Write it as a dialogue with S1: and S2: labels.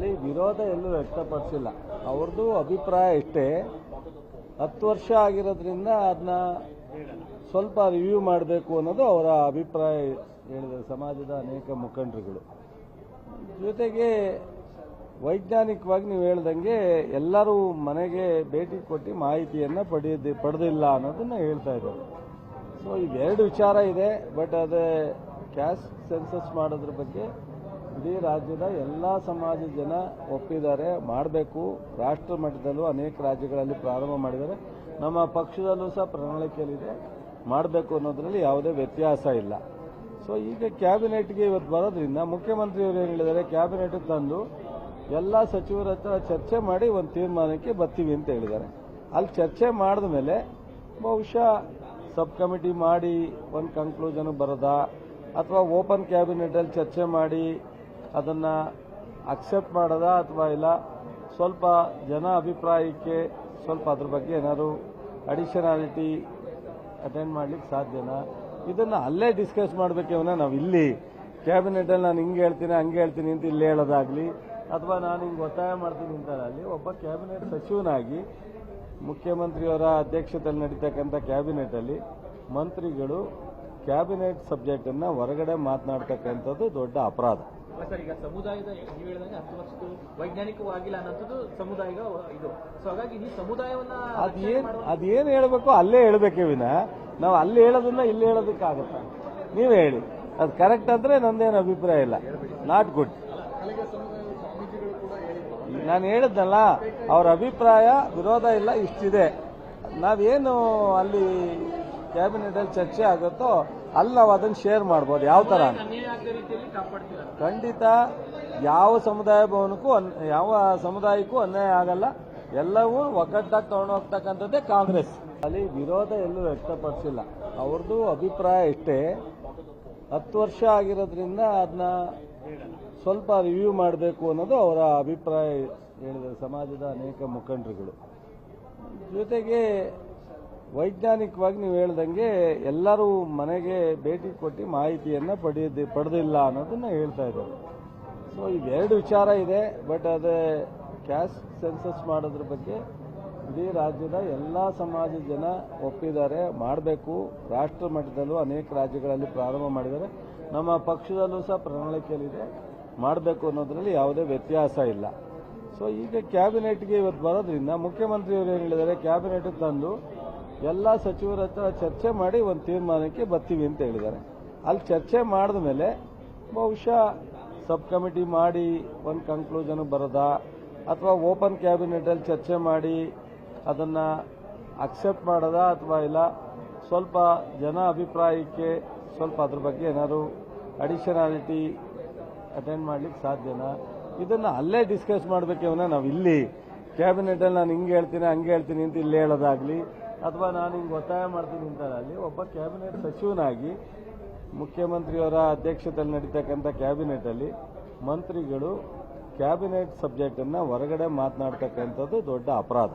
S1: ಅಲ್ಲಿ ವಿರೋಧ ಎಲ್ಲೂ ವ್ಯಕ್ತಪಡಿಸಿಲ್ಲ. ಅವ್ರದ್ದು ಅಭಿಪ್ರಾಯ ಇಷ್ಟೇ. ಹತ್ತು ವರ್ಷ ಆಗಿರೋದ್ರಿಂದ ಅದನ್ನ ಸ್ವಲ್ಪ ರಿವ್ಯೂ ಮಾಡಬೇಕು ಅನ್ನೋದು ಅವರ ಅಭಿಪ್ರಾಯ ಹೇಳಿದರು ಸಮಾಜದ ಅನೇಕ ಮುಖಂಡರುಗಳು. ಜೊತೆಗೆ ವೈಜ್ಞಾನಿಕವಾಗಿ ನೀವು ಹೇಳ್ದಂಗೆ ಎಲ್ಲರೂ ಮನೆಗೆ ಭೇಟಿ ಕೊಟ್ಟು ಮಾಹಿತಿಯನ್ನು ಪಡೆಯದ ಪಡೆದಿಲ್ಲ ಅನ್ನೋದನ್ನ ಹೇಳ್ತಾ ಇದ್ದಾರೆ. ಸೊ ಇದೆರಡು ವಿಚಾರ ಇದೆ ಬಟ್ ಅದೇ ಕ್ಯಾಸ್ಟ್ ಸೆನ್ಸಸ್ ಮಾಡೋದ್ರ ಬಗ್ಗೆ ಇಡೀ ರಾಜ್ಯದ ಎಲ್ಲ ಸಮಾಜದ ಜನ ಒಪ್ಪಿದ್ದಾರೆ, ಮಾಡಬೇಕು. ರಾಷ್ಟ್ರ ಮಟ್ಟದಲ್ಲೂ ಅನೇಕ ರಾಜ್ಯಗಳಲ್ಲಿ ಪ್ರಾರಂಭ ಮಾಡಿದ್ದಾರೆ. ನಮ್ಮ ಪಕ್ಷದಲ್ಲೂ ಸಹ ಪ್ರಣಾಳಿಕೆಯಲ್ಲಿದೆ. ಮಾಡಬೇಕು ಅನ್ನೋದ್ರಲ್ಲಿ ಯಾವುದೇ ವ್ಯತ್ಯಾಸ ಇಲ್ಲ. ಸೊ ಈಗ ಕ್ಯಾಬಿನೆಟ್ಗೆ ಇವತ್ತು ಬರೋದ್ರಿಂದ ಮುಖ್ಯಮಂತ್ರಿಯವರು ಏನು ಹೇಳಿದ್ದಾರೆ? ಕ್ಯಾಬಿನೆಟ್ ತಂದು ಎಲ್ಲ ಸಚಿವರ ಹತ್ರ ಚರ್ಚೆ ಮಾಡಿ ಒಂದು ತೀರ್ಮಾನಕ್ಕೆ ಬರ್ತೀವಿ ಅಂತ ಹೇಳಿದ್ದಾರೆ. ಅಲ್ಲಿ ಚರ್ಚೆ ಮಾಡಿದ ಮೇಲೆ ಬಹುಶಃ ಸಬ್ ಕಮಿಟಿ ಮಾಡಿ ಒಂದು ಕನ್ಕ್ಲೂಷನ್ ಬರೋದಾ? ಅಥವಾ ಓಪನ್ ಕ್ಯಾಬಿನೆಟಲ್ಲಿ ಚರ್ಚೆ ಮಾಡಿ ಅದನ್ನು ಅಕ್ಸೆಪ್ಟ್ ಮಾಡೋದಾ ಅಥವಾ ಇಲ್ಲ, ಸ್ವಲ್ಪ ಜನ ಅಭಿಪ್ರಾಯಕ್ಕೆ ಸ್ವಲ್ಪ ಅದ್ರ ಬಗ್ಗೆ ಏನಾದ್ರು ಅಡಿಷನಾಲಿಟಿ ಅಟೆಂಡ್ ಮಾಡ್ಲಿಕ್ಕೆ ಸಾಧ್ಯನಾ? ಇದನ್ನು ಅಲ್ಲೇ ಡಿಸ್ಕಸ್ ಮಾಡಬೇಕೇವನ್ನ ನಾವು ಇಲ್ಲಿ ಕ್ಯಾಬಿನೆಟಲ್ಲಿ ನಾನು ಹಿಂಗೆ ಹೇಳ್ತೀನಿ, ಹಂಗೆ ಹೇಳ್ತೀನಿ ಅಂತ ಇಲ್ಲಿ ಹೇಳೋದಾಗ್ಲಿ, ಅಥವಾ ನಾನು ಹಿಂಗೆ ಒತ್ತಾಯ ಮಾಡ್ತೀನಿ ಅಂತ ಅಲ್ಲಿ ಒಬ್ಬ ಕ್ಯಾಬಿನೆಟ್ ಸಚಿವನಾಗಿ ಮುಖ್ಯಮಂತ್ರಿಯವರ ಅಧ್ಯಕ್ಷತೆಯಲ್ಲಿ ನಡೀತಕ್ಕಂಥ ಕ್ಯಾಬಿನೆಟಲ್ಲಿ ಮಂತ್ರಿಗಳು ಕ್ಯಾಬಿನೆಟ್ ಸಬ್ಜೆಕ್ಟನ್ನು ಹೊರಗಡೆ ಮಾತನಾಡ್ತಕ್ಕಂಥದ್ದು ದೊಡ್ಡ ಅಪರಾಧ.
S2: ಸರ್ ಈಗ ಸಮುದಾಯದ ನೀವು ಹೇಳಿದಂಗೆ ಹತ್ತು ವರ್ಷದ್ದು ವೈಜ್ಞಾನಿಕವಾಗಿಲ್ಲ ಅನ್ನೋದು ಸಮುದಾಯ ಇದು. ಸೊ ಹಾಗಾಗಿ ಈ ಸಮುದಾಯವನ್ನ ಅದೇನ್
S1: ಅದೇನ್
S2: ಹೇಳ್ಬೇಕು
S1: ಅದೇನು ಹೇಳಬೇಕು ಅಲ್ಲೇ ಹೇಳಬೇಕೇ ವಿನ. ನಾವು ಅಲ್ಲಿ ಹೇಳೋದನ್ನ ಇಲ್ಲಿ ಹೇಳೋದಕ್ಕಾಗತ್ತ? ನೀವೇ ಹೇಳಿ. ಅದು ಕರೆಕ್ಟ್ ಅಂದ್ರೆ ನಂದೇನು ಅಭಿಪ್ರಾಯ ಇಲ್ಲ. ನಾಟ್ ಗುಡ್ ನಾನು ಹೇಳಿದ್ನಲ್ಲ ಅವ್ರ ಅಭಿಪ್ರಾಯ ವಿರೋಧ ಇಲ್ಲ ಇಷ್ಟಿದೆ. ನಾವೇನು ಅಲ್ಲಿ ಕ್ಯಾಬಿನೆಟಲ್ಲಿ ಚರ್ಚೆ ಆಗುತ್ತೋ ಅಲ್ಲಿ ನಾವು ಅದನ್ನ ಶೇರ್ ಮಾಡ್ಬೋದು. ಯಾವ
S2: ಕಾಪಾಡ್ತೀರ
S1: ಖಂಡಿತ ಯಾವ ಸಮುದಾಯ ಭವನಕ್ಕೂ ಯಾವ ಸಮುದಾಯಕ್ಕೂ ಅನ್ಯಾಯ ಆಗಲ್ಲ. ಎಲ್ಲವೂ ಒಗ್ಗಟ್ಟಾಗಿ ತಗೊಂಡು ಹೋಗ್ತಕ್ಕಂಥದ್ದೇ ಕಾಂಗ್ರೆಸ್. ಅಲ್ಲಿ ವಿರೋಧ ಎಲ್ಲೂ ವ್ಯಕ್ತಪಡಿಸಿಲ್ಲ. ಅವ್ರದ್ದು ಅಭಿಪ್ರಾಯ ಇಷ್ಟೇ. ಹತ್ತು ವರ್ಷ ಆಗಿರೋದ್ರಿಂದ ಅದನ್ನ ಸ್ವಲ್ಪ ರಿವ್ಯೂ ಮಾಡಬೇಕು ಅನ್ನೋದು ಅವರ ಅಭಿಪ್ರಾಯ ಹೇಳಿದ್ರು ಸಮಾಜದ ಅನೇಕ ಮುಖಂಡರುಗಳು. ಜೊತೆಗೆ ವೈಜ್ಞಾನಿಕವಾಗಿ ನೀವು ಹೇಳ್ದಂಗೆ ಎಲ್ಲರೂ ಮನೆಗೆ ಭೇಟಿ ಕೊಟ್ಟು ಮಾಹಿತಿಯನ್ನು ಪಡೆಯದಿ ಪಡೆದಿಲ್ಲ ಅನ್ನೋದನ್ನು ಹೇಳ್ತಾ ಇದ್ದಾರೆ. ಸೊ ಎರಡು ವಿಚಾರ ಇದೆ ಬಟ್ ಅದೇ ಕ್ಯಾಸ್ಟ್ ಸೆನ್ಸಸ್ ಮಾಡೋದ್ರ ಬಗ್ಗೆ ಇಡೀ ರಾಜ್ಯದ ಎಲ್ಲ ಸಮಾಜದ ಜನ ಒಪ್ಪಿದ್ದಾರೆ, ಮಾಡಬೇಕು. ರಾಷ್ಟ್ರ ಮಟ್ಟದಲ್ಲೂ ಅನೇಕ ರಾಜ್ಯಗಳಲ್ಲಿ ಪ್ರಾರಂಭ ಮಾಡಿದ್ದಾರೆ. ನಮ್ಮ ಪಕ್ಷದಲ್ಲೂ ಸಹ ಪ್ರಣಾಳಿಕೆಯಲ್ಲಿದೆ. ಮಾಡಬೇಕು ಅನ್ನೋದರಲ್ಲಿ ಯಾವುದೇ ವ್ಯತ್ಯಾಸ ಇಲ್ಲ. ಸೊ ಈಗ ಕ್ಯಾಬಿನೆಟ್ಗೆ ಇವತ್ತು ಬರೋದ್ರಿಂದ ಮುಖ್ಯಮಂತ್ರಿಯವರು ಏನು ಹೇಳಿದ್ದಾರೆ? ಕ್ಯಾಬಿನೆಟ್ ತಂದು ಎಲ್ಲ ಸಚಿವರ ಹತ್ರ ಚರ್ಚೆ ಮಾಡಿ ಒಂದು ತೀರ್ಮಾನಕ್ಕೆ ಬರ್ತೀವಿ ಅಂತ ಹೇಳಿದ್ದಾರೆ. ಅಲ್ಲಿ ಚರ್ಚೆ ಮಾಡಿದ ಮೇಲೆ ಬಹುಶಃ ಸಬ್ ಕಮಿಟಿ ಮಾಡಿ ಒಂದು ಕನ್ಕ್ಲೂಷನ್ ಬರೋದಾ ಅಥವಾ ಓಪನ್ ಕ್ಯಾಬಿನೆಟಲ್ಲಿ ಚರ್ಚೆ ಮಾಡಿ ಅದನ್ನು ಅಕ್ಸೆಪ್ಟ್ ಮಾಡೋದಾ ಅಥವಾ ಇಲ್ಲ? ಸ್ವಲ್ಪ ಜನ ಅಭಿಪ್ರಾಯಕ್ಕೆ ಸ್ವಲ್ಪ ಅದ್ರ ಬಗ್ಗೆ ಏನಾದ್ರು ಅಡಿಷನಾಲಿಟಿ ಅಟೆಂಡ್ ಮಾಡ್ಲಿಕ್ಕೆ ಸಾಧ್ಯನಾ? ಇದನ್ನು ಅಲ್ಲೇ ಡಿಸ್ಕಸ್ ಮಾಡಬೇಕೇವನ್ನ ನಾವು ಇಲ್ಲಿ ಕ್ಯಾಬಿನೆಟಲ್ಲಿ ನಾನು ಹಿಂಗೆ ಹೇಳ್ತೀನಿ, ಹಂಗೆ ಹೇಳ್ತೀನಿ ಅಂತ ಇಲ್ಲಿ ಹೇಳೋದಾಗ್ಲಿ. ಅಥವಾ ನಾನು ಹಿಂಗೆ ಒತ್ತಾಯ ಮಾಡ್ತೀನಿ ಅಂತ ಅಲ್ಲಿ ಒಬ್ಬ ಕ್ಯಾಬಿನೆಟ್ ಸಚಿವನಾಗಿ ಮುಖ್ಯಮಂತ್ರಿಯವರ ಅಧ್ಯಕ್ಷತೆಯಲ್ಲಿ ನಡೀತಕ್ಕಂಥ ಕ್ಯಾಬಿನೆಟಲ್ಲಿ ಮಂತ್ರಿಗಳು ಕ್ಯಾಬಿನೆಟ್ ಸಬ್ಜೆಕ್ಟನ್ನು ಹೊರಗಡೆ ಮಾತನಾಡ್ತಕ್ಕಂಥದ್ದು ದೊಡ್ಡ ಅಪರಾಧ.